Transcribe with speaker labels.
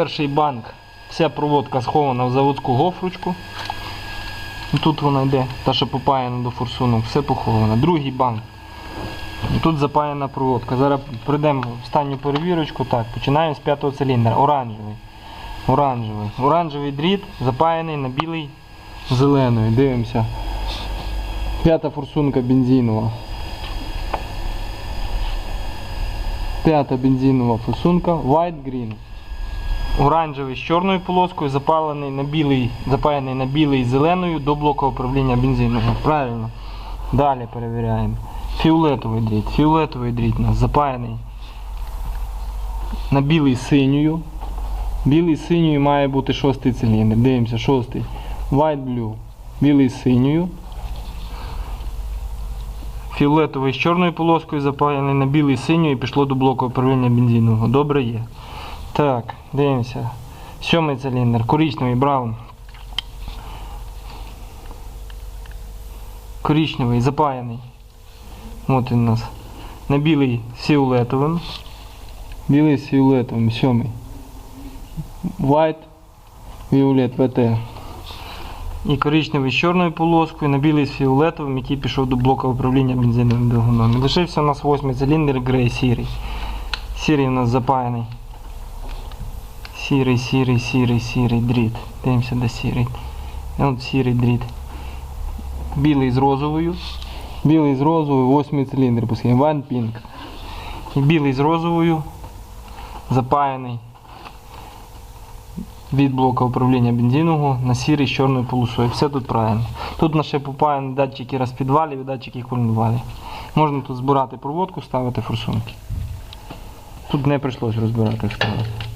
Speaker 1: Перший банк. Вся проводка схована в заводську гофручку. Тут вона йде, та що попаяна до форсунок, все поховано. Другий банк. Тут запаяна проводка. Зараз пройдемо в останню перевірочку. Так, починаємо з п'ятого циліндра. Оранжевий. Оранжевий. Оранжевий дріт запаяний на білий зеленою. Дивимося. П'ята форсунка бензинова. П'ята бензинова форсунка. White green. Оранжевий з чорною полоскою, запалений на білий, запаяний на білий з зеленою до блоку управління бензинового. Правильно. Далі перевіряємо. Фіолетовий дріт. Фіолетовий дріт у нас запаяний на білий синьою. Білий синьою має бути шостий циліндр. Дивимося, шостий. White blue. Білий з синьою. Фіолетовий з чорною полоскою запаяний на білий синьою і пішло до блоку управління бензинового. Добре є. Так, дивимося. Сьомий циліндр, коричневий браун. Коричневий, запаяний. От він у нас. На білий з фіолетовим. Білий з фіолетовим, сьомий. White, Violet VT. І коричневий з чорною полоскою, на білий з фіолетовим, який пішов до блока управління бензиновим двигуном. Лишився у нас восьмий циліндр грей сірий. Сірий у нас запаяний. Сірий, сірий, сірий, сірий дріт. Дивимося, де сірий. От сірий дріт. Білий з розовою. Білий з розовою, восьмий циліндр, пускай. One Pink. Білий з розовою. Запаяний від блока управління бензинового на сірий з чорною полосою. Все тут правильно. Тут у нас ще попаяні датчики розпідвалів і датчики коленвалів. Можна тут збирати проводку, ставити форсунки. Тут не прийшлось розбирати ставити.